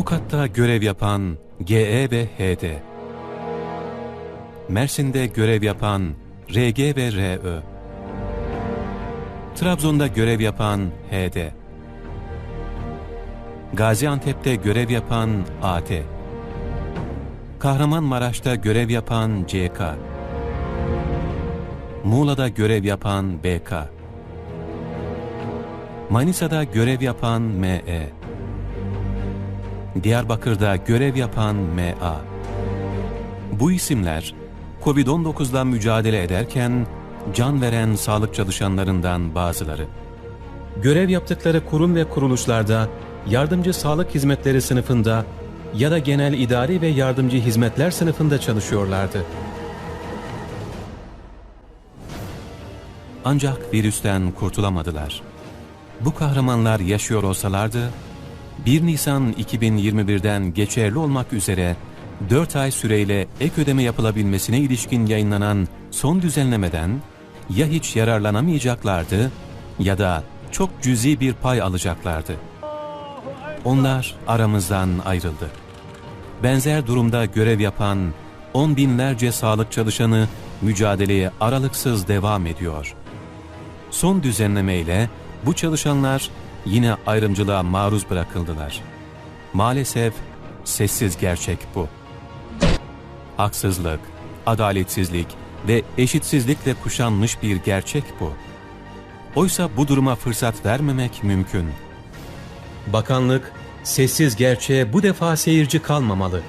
Tokat'ta görev yapan GE ve HD. Mersin'de görev yapan RG ve RÖ. Trabzon'da görev yapan HD. Gaziantep'te görev yapan AT. Kahramanmaraş'ta görev yapan CK. Muğla'da görev yapan BK. Manisa'da görev yapan ME. Diyarbakır'da görev yapan MA. Bu isimler Covid-19'la mücadele ederken can veren sağlık çalışanlarından bazıları. Görev yaptıkları kurum ve kuruluşlarda yardımcı sağlık hizmetleri sınıfında ya da genel idari ve yardımcı hizmetler sınıfında çalışıyorlardı. Ancak virüsten kurtulamadılar. Bu kahramanlar yaşıyor olsalardı, 1 Nisan 2021'den geçerli olmak üzere 4 ay süreyle ek ödeme yapılabilmesine ilişkin yayınlanan son düzenlemeden ya hiç yararlanamayacaklardı ya da çok cüzi bir pay alacaklardı. Onlar aramızdan ayrıldı. Benzer durumda görev yapan on binlerce sağlık çalışanı mücadeleye aralıksız devam ediyor. Son düzenlemeyle bu çalışanlar yine ayrımcılığa maruz bırakıldılar. Maalesef sessiz gerçek bu. Haksızlık, adaletsizlik ve eşitsizlikle kuşanmış bir gerçek bu. Oysa bu duruma fırsat vermemek mümkün. Bakanlık, sessiz gerçeğe bu defa seyirci kalmamalı.